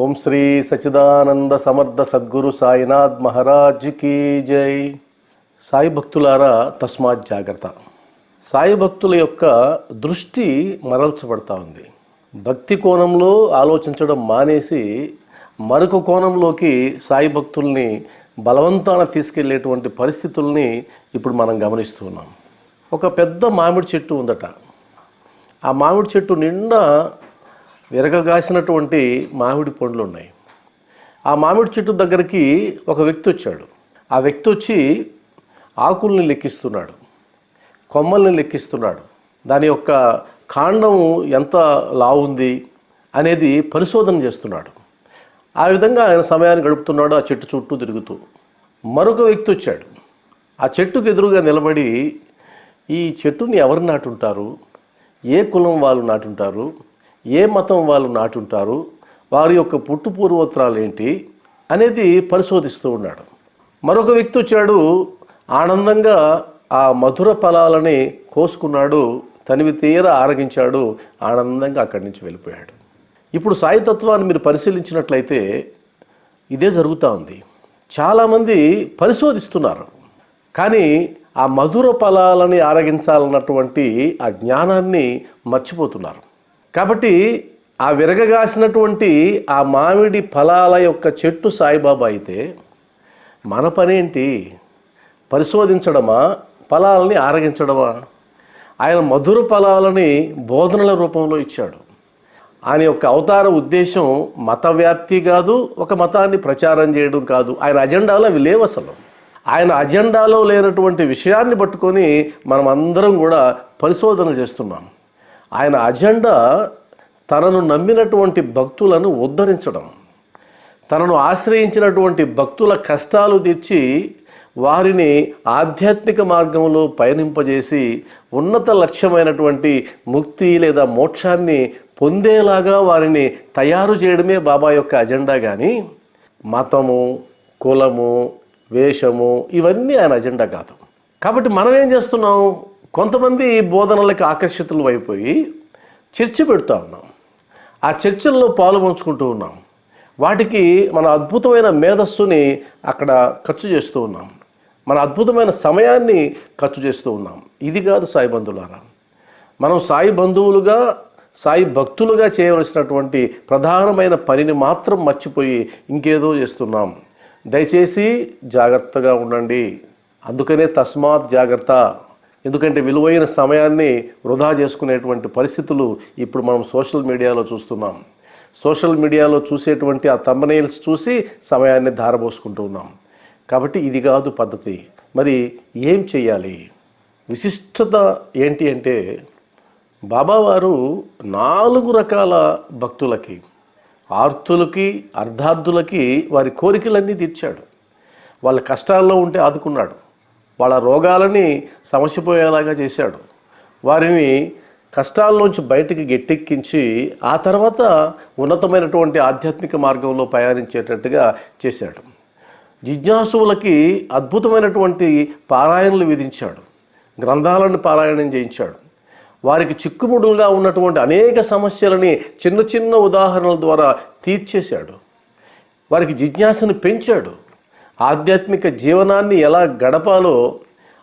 ఓం శ్రీ సచిదానంద సమర్థ సద్గురు సాయినాథ్ మహారాజ్ కీ జై. సాయి భక్తులారా తస్మాత్ జాగ్రత్త. సాయి భక్తుల యొక్క దృష్టి మరల్చబడతా ఉంది. భక్తి కోణంలో ఆలోచించడం మానేసి మరొక కోణంలోకి సాయి భక్తుల్ని బలవంతాన తీసుకెళ్ళేటువంటి పరిస్థితుల్ని ఇప్పుడు మనం గమనిస్తున్నాం ఒక పెద్ద మామిడి చెట్టు ఉందట. ఆ మామిడి చెట్టు నిండా విరగగాసినటువంటి మామిడి పండ్లు ఉన్నాయి. ఆ మామిడి చెట్టు దగ్గరికి ఒక వ్యక్తి వచ్చాడు. ఆ వ్యక్తి వచ్చి ఆకుల్ని లెక్కిస్తున్నాడు. కొమ్మల్ని లెక్కిస్తున్నాడు. దాని యొక్క కాండం ఎంత లావుంది అనేది పరిశోధన చేస్తున్నాడు. ఆ విధంగా ఆయన సమయాన్ని గడుపుతున్నాడు ఆ చెట్టు చుట్టూ తిరుగుతూ. మరొక వ్యక్తి వచ్చాడు. ఆ చెట్టుకు ఎదురుగా నిలబడి ఈ చెట్టుని ఎవరు నాటుంటారు? ఏ కులం వాళ్ళు నాటుంటారు? ఏ మతం వాళ్ళు నాటుంటారు వారి యొక్క పుట్టు పూర్వోత్తరాలు ఏంటి అనేది పరిశోధిస్తూ ఉన్నాడు. మరొక వ్యక్తి వచ్చాడు ఆనందంగా ఆ మధుర ఫలాలని కోసుకున్నాడు తనివి తీర ఆరగించాడు ఆనందంగా అక్కడి నుంచి వెళ్ళిపోయాడు. ఇప్పుడు సాయితత్వాన్ని మీరు పరిశీలించినట్లయితే ఇదే జరుగుతూ ఉంది. చాలామంది పరిశోధిస్తున్నారు. కానీ ఆ మధుర ఫలాలని ఆరగించాలన్నటువంటి ఆ జ్ఞానాన్ని మర్చిపోతున్నారు. కాబట్టి ఆ విరగగాసినటువంటి ఆ మామిడి ఫలాల యొక్క చెట్టు సాయిబాబా అయితే మన పనేంటి పరిశోధించడమా? ఫలాలని ఆరగించడమా? ఆయన మధుర ఫలాలని బోధనల రూపంలో ఇచ్చాడు. ఆయన యొక్క అవతార ఉద్దేశం మత వ్యాప్తి కాదు ఒక మతాన్ని ప్రచారం చేయడం కాదు. ఆయన అజెండాలో అవి లేవు అసలు. ఆయన అజెండాలో లేనటువంటి విషయాన్ని పట్టుకొని మనం అందరం కూడా పరిశోధన చేస్తున్నాం. ఆయన అజెండా తనను నమ్మినటువంటి భక్తులను ఉద్ధరించడం తనను ఆశ్రయించినటువంటి భక్తుల కష్టాలు తీర్చి వారిని ఆధ్యాత్మిక మార్గంలో పయనింపజేసి ఉన్నత లక్ష్యమైనటువంటి ముక్తి లేదా మోక్షాన్ని పొందేలాగా వారిని తయారు చేయడమే బాబా యొక్క అజెండా కానీ మతము కులము వేషము ఇవన్నీ ఆయన అజెండా కాదు. కాబట్టి మనం ఏం చేస్తున్నాం? కొంతమంది బోధనలకు ఆకర్షితులు అయిపోయి చర్చ పెడుతూ ఉన్నాం. ఆ చర్చల్లో పాలు పంచుకుంటూ ఉన్నాం. వాటికి మన అద్భుతమైన మేధస్సుని అక్కడ ఖర్చు చేస్తూ ఉన్నాం. మన అద్భుతమైన సమయాన్ని ఖర్చు చేస్తూ ఉన్నాం. ఇది కాదు సాయి బంధువులారా. మనం సాయి బంధువులుగా సాయి భక్తులుగా చేయవలసినటువంటి ప్రధానమైన పనిని మాత్రం మర్చిపోయి ఇంకేదో చేస్తున్నాం. దయచేసి జాగ్రత్తగా ఉండండి. అందుకనే తస్మాత్ జాగ్రత్త. ఎందుకంటే విలువైన సమయాన్ని వృధా చేసుకునేటువంటి పరిస్థితులు ఇప్పుడు మనం సోషల్ మీడియాలో చూస్తున్నాం. సోషల్ మీడియాలో చూసేటువంటి ఆ తమ్మనైల్స్ చూసి సమయాన్ని ధారపోసుకుంటూ ఉన్నాం. కాబట్టి ఇది కాదు పద్ధతి. మరి ఏం చేయాలి విశిష్టత ఏంటి అంటే బాబావారు నాలుగు రకాల భక్తులకి ఆర్తులకి అర్ధార్థులకి వారి కోరికలన్నీ తీర్చాడు. వాళ్ళ కష్టాల్లో ఉంటే ఆదుకున్నాడు. వాళ్ళ రోగాలని సమసిపోయేలాగా చేశాడు. వారిని కష్టాల్లోంచి బయటికి గట్టెక్కించి ఆ తర్వాత ఉన్నతమైనటువంటి ఆధ్యాత్మిక మార్గంలో ప్రయాణించేటట్టుగా చేశాడు. జిజ్ఞాసువులకి అద్భుతమైనటువంటి పారాయణలు విధించాడు. గ్రంథాలను పారాయణం చేయించాడు. వారికి చిక్కుముడులుగా ఉన్నటువంటి అనేక సమస్యలని చిన్న చిన్న ఉదాహరణల ద్వారా తీర్చేశాడు. వారికి జిజ్ఞాసను పెంచాడు. ఆధ్యాత్మిక జీవనాన్ని ఎలా గడపాలో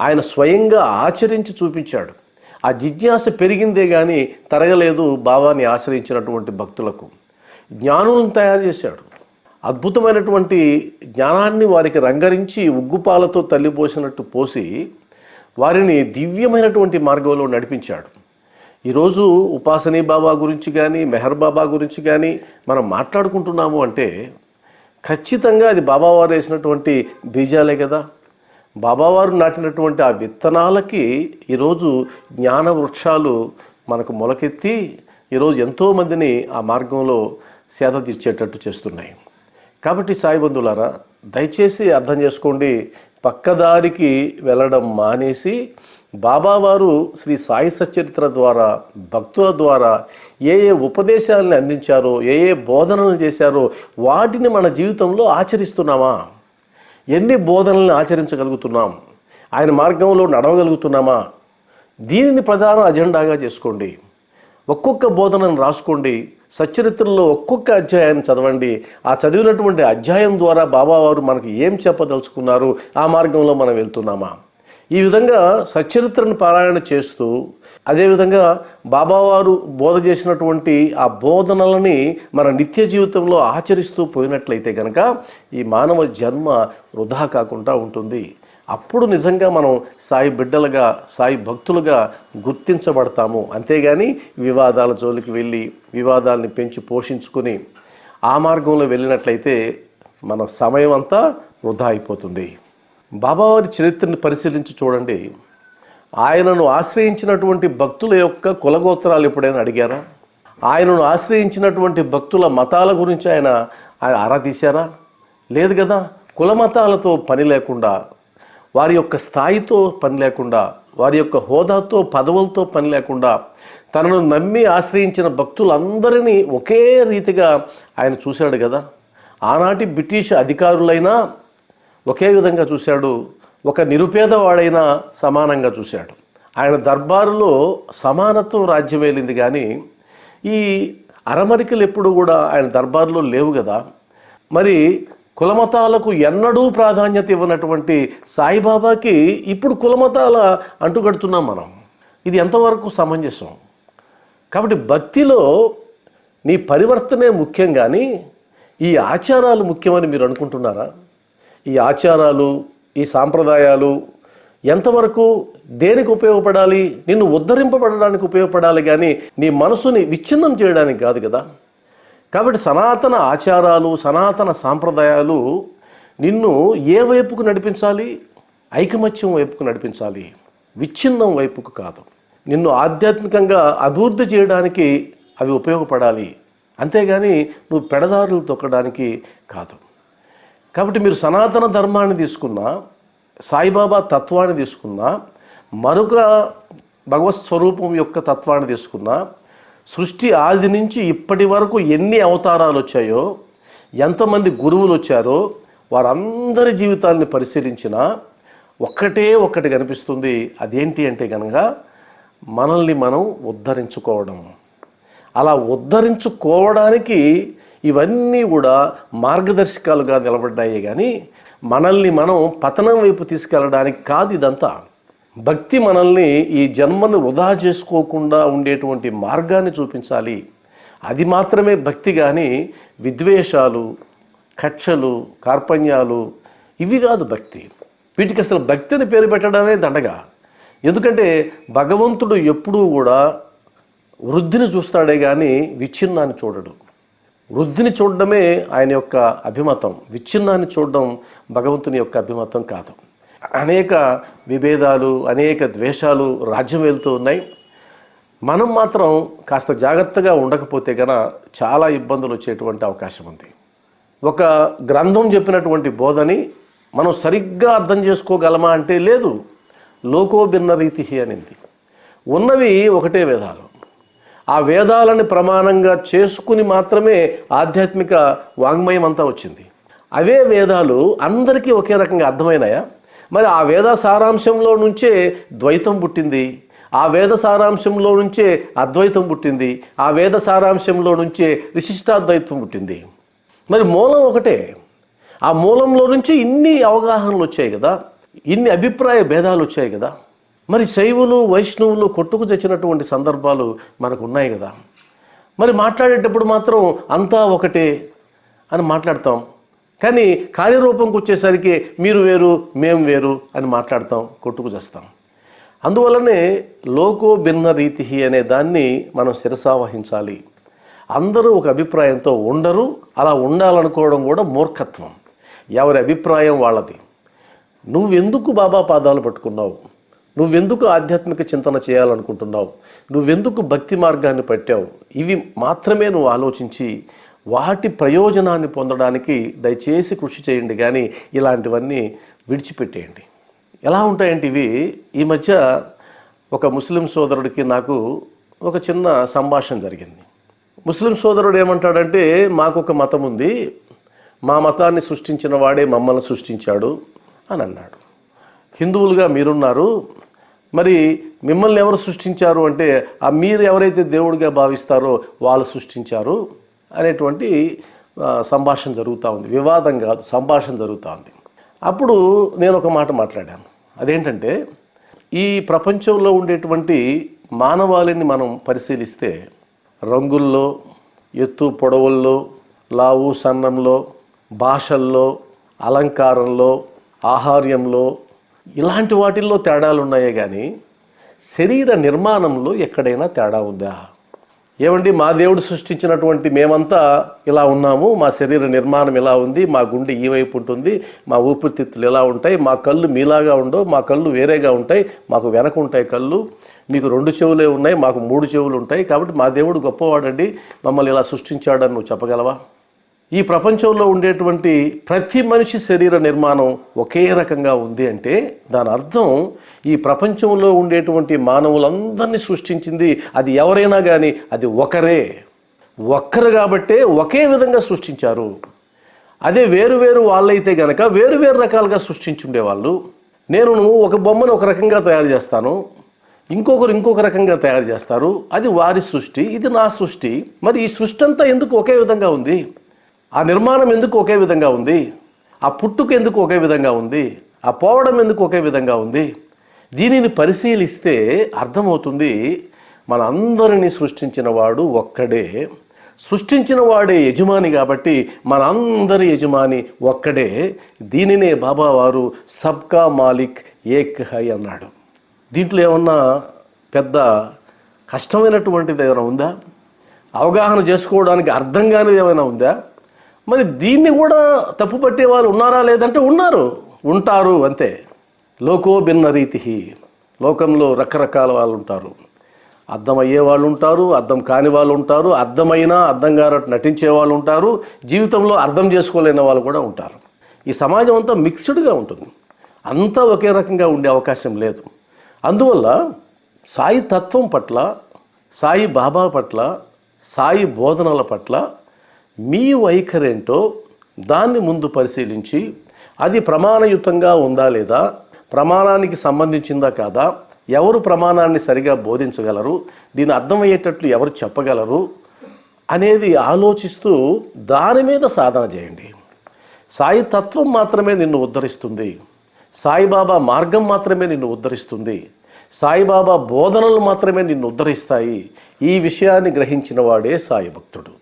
ఆయన స్వయంగా ఆచరించి చూపించాడు. ఆ జిజ్ఞాస పెరిగిందే కానీ తరగలేదు భావాన్ని ఆశ్రయించినటువంటి భక్తులకు. జ్ఞానులను తయారు చేశాడు. అద్భుతమైనటువంటి జ్ఞానాన్ని వారికి రంగరించి ఉగ్గుపాలతో తల్లిపోసినట్టు పోసి వారిని దివ్యమైనటువంటి మార్గంలో నడిపించాడు. ఈరోజు ఉపాసనీ బాబా గురించి కానీ మెహర్ బాబా గురించి కానీ మనం మాట్లాడుకుంటున్నాము అంటే ఖచ్చితంగా అది బాబావారు వేసినటువంటి బీజాలే కదా. బాబావారు నాటినటువంటి ఆ విత్తనాలకి ఈరోజు జ్ఞాన వృక్షాలు మనకు మొలకెత్తి ఈరోజు ఎంతోమందిని ఆ మార్గంలో సేద తీర్చేటట్టు చేస్తున్నాయి. కాబట్టి సాయి బంధువులారా దయచేసి అర్థం చేసుకోండి పక్కదారికి వెళ్ళడం మానేసి బాబావారు శ్రీ సాయి సచరిత్ర ద్వారా భక్తుల ద్వారా ఏ ఏ ఉపదేశాలను అందించారో ఏ ఏ బోధనలు చేశారో వాటిని మన జీవితంలో ఆచరిస్తున్నామా? ఎన్ని బోధనలను ఆచరించగలుగుతున్నాం? ఆయన మార్గంలో నడవగలుగుతున్నామా? దీనిని ప్రధాన అజెండాగా చేసుకోండి. ఒక్కొక్క బోధనను రాసుకోండి. సచ్చరిత్రలో ఒక్కొక్క అధ్యాయాన్ని చదవండి. ఆ చదివినటువంటి అధ్యాయం ద్వారా బాబావారు మనకు ఏం చెప్పదలుచుకున్నారు? ఆ మార్గంలో మనం వెళ్తున్నామా? ఈ విధంగా సచరిత్రను పారాయణ చేస్తూ అదేవిధంగా బాబావారు బోధ చేసినటువంటి ఆ బోధనలని మన నిత్య జీవితంలో ఆచరిస్తూ పోయినట్లయితే కనుక ఈ మానవ జన్మ వృధా కాకుండా ఉంటుంది. అప్పుడు నిజంగా మనం సాయి బిడ్డలుగా సాయి భక్తులుగా గుర్తించబడతాము. అంతేగాని వివాదాల జోలికి వెళ్ళి వివాదాలని పెంచి పోషించుకొని ఆ మార్గంలో వెళ్ళినట్లయితే మన సమయం అంతా వృధా అయిపోతుంది. బాబావారి చరిత్రను పరిశీలించి చూడండి. ఆయనను ఆశ్రయించినటువంటి భక్తుల యొక్క కులగోత్రాలు ఎప్పుడైనా అడిగారా? ఆయనను ఆశ్రయించినటువంటి భక్తుల మతాల గురించి ఆయన ఆయన ఆరా తీశారా? లేదు కదా. కుల మతాలతో పని లేకుండా వారి యొక్క స్థాయితో పని లేకుండా వారి యొక్క హోదాతో పదవులతో పని లేకుండా తనను నమ్మి ఆశ్రయించిన భక్తులందరినీ ఒకే రీతిగా ఆయన చూశాడు కదా. ఆనాటి బ్రిటిష్ అధికారులైనా ఒకే విధంగా చూశాడు. ఒక నిరుపేదవాడైనా సమానంగా చూశాడు. ఆయన దర్బారులో సమానత్వం రాజ్యమేలింది కానీ ఈ అరమరికలు ఎప్పుడు కూడా ఆయన దర్బారులో లేవు కదా మరి కులమతాలకు ఎన్నడూ ప్రాధాన్యత ఇవ్వనటువంటి సాయిబాబాకి ఇప్పుడు కులమతాల అంటుకడుతున్నాం మనం. ఇది ఎంతవరకు సమంజసం? కాబట్టి భక్తిలో నీ పరివర్తనే ముఖ్యం కానీ ఈ ఆచారాలు ముఖ్యమని మీరు అనుకుంటున్నారా? ఈ ఆచారాలు ఈ సాంప్రదాయాలు ఎంతవరకు దేనికి ఉపయోగపడాలి? నిన్ను ఉద్ధరింపబడడానికి ఉపయోగపడాలి కానీ నీ మనసుని విచ్ఛిన్నం చేయడానికి కాదు కదా. కాబట్టి సనాతన ఆచారాలు సనాతన సాంప్రదాయాలు నిన్ను ఏ వైపుకు నడిపించాలి? ఐకమత్యం వైపుకు నడిపించాలి. విచ్ఛిన్నం వైపుకు కాదు. నిన్ను ఆధ్యాత్మికంగా అభివృద్ధి చేయడానికి అవి ఉపయోగపడాలి. అంతేగాని నువ్వు పెడదారులు తొక్కడానికి కాదు. కాబట్టి మీరు సనాతన ధర్మాన్ని తీసుకున్నా సాయిబాబా తత్వాన్ని తీసుకున్నా మరొక భగవత్ స్వరూపం యొక్క తత్వాన్ని తీసుకున్నా సృష్టి ఆది నుంచి ఇప్పటి వరకు ఎన్ని అవతారాలు వచ్చాయో ఎంతమంది గురువులు వచ్చారో వారందరి జీవితాన్ని పరిశీలించినా ఒక్కటే ఒక్కటి కనిపిస్తుంది. అదేంటి అంటే కనుక మనల్ని మనం ఉద్ధరించుకోవడం. అలా ఉద్ధరించుకోవడానికి ఇవన్నీ కూడా మార్గదర్శకాలుగా నిలబడ్డాయి కానీ మనల్ని మనం పతనం వైపు తీసుకెళ్ళడానికి కాదు ఇదంతా. భక్తి మనల్ని ఈ జన్మను వృధా చేసుకోకుండా ఉండేటువంటి మార్గాన్ని చూపించాలి. అది మాత్రమే భక్తి కానీ విద్వేషాలు కక్షలు కార్పణ్యాలు ఇవి కాదు భక్తి. వీటికి అసలు భక్తిని పేరు పెట్టడమే దండగా. ఎందుకంటే భగవంతుడు ఎప్పుడూ కూడా వృద్ధిని చూస్తాడే కానీ విచ్ఛిన్నాన్ని చూడడు. వృద్ధిని చూడడమే ఆయన యొక్క అభిమతం విచ్ఛిన్నాన్ని చూడడం భగవంతుని యొక్క అభిమతం కాదు. అనేక విభేదాలు అనేక ద్వేషాలు రాజ్యం వెళ్తూ ఉన్నాయి. మనం మాత్రం కాస్త జాగ్రత్తగా ఉండకపోతే గన చాలా ఇబ్బందులు వచ్చేటువంటి అవకాశం ఉంది. ఒక గ్రంథం చెప్పినటువంటి బోధని మనం సరిగ్గా అర్థం చేసుకోగలమా అంటే లేదు. లోకో భిన్న రీతి అనింది. ఉన్నవి ఒకటే విధాలు ఆ వేదాలని ప్రమాణంగా చేసుకుని మాత్రమే ఆధ్యాత్మిక వాంగ్మయం అంతా వచ్చింది. అవే వేదాలు అందరికీ ఒకే రకంగా అర్థమైనాయా? మరి ఆ వేద సారాంశంలో నుంచే ద్వైతం పుట్టింది. ఆ వేద సారాంశంలో నుంచే అద్వైతం పుట్టింది. ఆ వేద సారాంశంలో నుంచే విశిష్టాద్వైతం పుట్టింది. మరి మూలం ఒకటే. ఆ మూలంలో నుంచి ఇన్ని అవగాహనలు వచ్చాయి కదా. ఇన్ని అభిప్రాయ భేదాలు వచ్చాయి కదా. మరి శైవులు వైష్ణవులు కొట్టుకు తెచ్చినటువంటి సందర్భాలు మనకు ఉన్నాయి కదా. మరి మాట్లాడేటప్పుడు మాత్రం అంతా ఒకటే అని మాట్లాడతాం. కానీ కార్యరూపంకి వచ్చేసరికి మీరు వేరు మేము వేరు అని మాట్లాడతాం కొట్టుకు చేస్తాం అందువల్లనే లోకో భిన్న రీతి అనే దాన్ని మనం శిరసావహించాలి అందరూ ఒక అభిప్రాయంతో ఉండరు అలా ఉండాలనుకోవడం కూడా మూర్ఖత్వం. ఎవరి అభిప్రాయం వాళ్ళది. నువ్వెందుకు బాబా పాదాలు పట్టుకున్నావు? నువ్వెందుకు ఆధ్యాత్మిక చింతన చేయాలనుకుంటున్నావు? నువ్వెందుకు భక్తి మార్గాన్ని పట్టావు? ఇవి మాత్రమే నువ్వు ఆలోచించి వాటి ప్రయోజనాన్ని పొందడానికి దయచేసి కృషి చేయండి కానీ ఇలాంటివన్నీ విడిచిపెట్టేయండి. ఎలా ఉంటాయంటే ఇవి? ఈ మధ్య ఒక ముస్లిం సోదరుడికి నాకు ఒక చిన్న సంభాషణ జరిగింది. ముస్లిం సోదరుడు ఏమంటాడంటే మాకు ఒక మతం ఉంది మా మతాన్ని సృష్టించిన వాడే మమ్మల్ని సృష్టించాడు అని అన్నాడు. హిందువులుగా మీరున్నారు. మరి మిమ్మల్ని ఎవరు సృష్టించారు అంటే ఆ మీరు ఎవరైతే దేవుడిగా భావిస్తారో వాళ్ళు సృష్టించారు అనేటువంటి సంభాషణ జరుగుతూ ఉంది. వివాదం కాదు సంభాషణ జరుగుతూ ఉంది. అప్పుడు నేను ఒక మాట మాట్లాడాను. అదేంటంటే ఈ ప్రపంచంలో ఉండేటువంటి మానవాళిని మనం పరిశీలిస్తే రంగుల్లో ఎత్తు పొడవుల్లో లావు సన్నంలో భాషల్లో అలంకారంలో ఆహార్యంలో ఇలాంటి వాటిల్లో తేడాలు ఉన్నాయే కానీ శరీర నిర్మాణంలో ఎక్కడైనా తేడా ఉందా? ఏమండి మా దేవుడు సృష్టించినటువంటి మేమంతా ఇలా ఉన్నాము మా శరీర నిర్మాణం ఇలా ఉంది మా గుండె ఈ వైపు ఉంటుంది మా ఊపిరితిత్తులు ఇలా ఉంటాయి మా కళ్ళు మీలాగా ఉండవు మా కళ్ళు వేరేగా ఉంటాయి మాకు వెనక ఉంటాయి కళ్ళు మీకు రెండు చెవులే ఉన్నాయి మాకు మూడు చెవులు ఉంటాయి కాబట్టి మా దేవుడు గొప్పవాడండి మమ్మల్ని ఇలా సృష్టించాడని నువ్వు చెప్పగలవా? ఈ ప్రపంచంలో ఉండేటువంటి ప్రతి మనిషి శరీర నిర్మాణం ఒకే రకంగా ఉంది అంటే దాని అర్థం ఈ ప్రపంచంలో ఉండేటువంటి మానవులందరినీ సృష్టించింది అది ఎవరైనా కానీ అది ఒకరే. ఒక్కరు కాబట్టే ఒకే విధంగా సృష్టించారు. అదే వేరు వేరు వాళ్ళైతే గనక వేరు వేరు రకాలుగా సృష్టించుండేవాళ్ళు. నేను ఒక బొమ్మను ఒక రకంగా తయారు చేస్తాను. ఇంకొకరు ఇంకొక రకంగా తయారు చేస్తారు. అది వారి సృష్టి ఇది నా సృష్టి. మరి ఈ సృష్టి అంతా ఎందుకు ఒకే విధంగా ఉంది? ఆ నిర్మాణం ఎందుకు ఒకే విధంగా ఉంది? ఆ పుట్టుక ఎందుకు ఒకే విధంగా ఉంది? ఆ పోవడం ఎందుకు ఒకే విధంగా ఉంది? దీనిని పరిశీలిస్తే అర్థమవుతుంది మన అందరినీ సృష్టించిన వాడు ఒక్కడే. సృష్టించిన వాడే యజమాని కాబట్టి మనందరి యజమాని ఒక్కడే. దీనినే బాబా వారు సబ్కా మాలిక్ ఏక్ హై అన్నాడు. దీంట్లో ఏమన్నా పెద్ద కష్టమైనటువంటిది ఏమైనా ఉందా? అవగాహన చేసుకోవడానికి అర్థం కానిది ఏమైనా ఉందా? మరి దీన్ని కూడా తప్పు పట్టే వాళ్ళు ఉన్నారా లేదంటే ఉన్నారు. ఉంటారు అంతే. లోకో భిన్న రీతి లోకంలో రకరకాల వాళ్ళు ఉంటారు. అర్థమయ్యే వాళ్ళు ఉంటారు అర్థం కాని వాళ్ళు ఉంటారు అర్థమైనా అర్థం కానట్టు నటించే వాళ్ళు ఉంటారు జీవితంలో అర్థం చేసుకోలేని వాళ్ళు కూడా ఉంటారు. ఈ సమాజం అంతా మిక్స్డ్గా ఉంటుంది. అంతా ఒకే రకంగా ఉండే అవకాశం లేదు. అందువల్ల సాయి తత్వం పట్ల సాయి బాబా పట్ల సాయి బోధనల పట్ల మీ వైఖరేంటో దాన్ని ముందు పరిశీలించి అది ప్రమాణయుతంగా ఉందా లేదా ప్రమాణానికి సంబంధించిందా కాదా ఎవరు ప్రమాణాన్ని సరిగా బోధించగలరు దీని అర్థమయ్యేటట్లు ఎవరు చెప్పగలరు అనేది ఆలోచిస్తూ దాని మీద సాధన చేయండి. సాయి తత్వం మాత్రమే నిన్ను ఉద్ధరిస్తుంది. సాయిబాబా మార్గం మాత్రమే నిన్ను ఉద్ధరిస్తుంది. సాయిబాబా బోధనలు మాత్రమే నిన్ను ఉద్ధరిస్తాయి. ఈ విషయాన్ని గ్రహించిన వాడే సాయి భక్తుడు.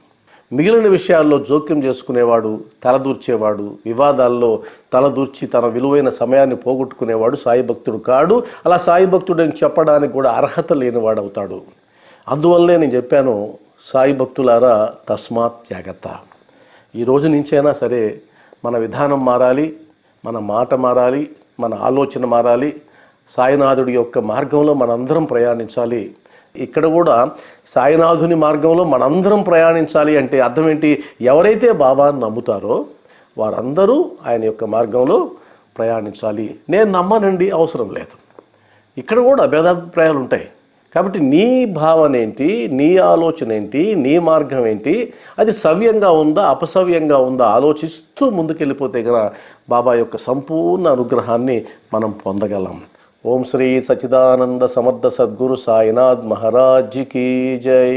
మిగిలిన విషయాల్లో జోక్యం చేసుకునేవాడు తలదూర్చేవాడు వివాదాల్లో తలదూర్చి తన విలువైన సమయాన్ని పోగొట్టుకునేవాడు సాయి భక్తుడు కాడు. అలా సాయి భక్తుడు అని చెప్పడానికి కూడా అర్హత లేనివాడు అవుతాడు అందువల్లే నేను చెప్పాను సాయి భక్తులారా తస్మాత్ జాగ్రత్త. ఈ రోజు నుంచైనా సరే మన విధానం మారాలి మన మాట మారాలి మన ఆలోచన మారాలి సాయినాథుడి యొక్క మార్గంలో మనందరం ప్రయాణించాలి. ఇక్కడ కూడా సాయినాథుని మార్గంలో మనందరం ప్రయాణించాలి అంటే అర్థం ఏంటి? ఎవరైతే బాబాను నమ్ముతారో వారందరూ ఆయన యొక్క మార్గంలో ప్రయాణించాలి. నేను నమ్మనండి అవసరం లేదు. ఇక్కడ కూడా భేదాభిప్రాయాలు ఉంటాయి. కాబట్టి నీ భావన ఏంటి? నీ ఆలోచన ఏంటి? నీ మార్గం ఏంటి? అది సవ్యంగా ఉందా అపసవ్యంగా ఉందా? ఆలోచిస్తూ ముందుకెళ్ళిపోతే కదా బాబా యొక్క సంపూర్ణ అనుగ్రహాన్ని మనం పొందగలం. ఓం శ్రీ సచిదానంద సమర్థ సద్గురు సాయినాథ్ మహారాజ్ కీ జై.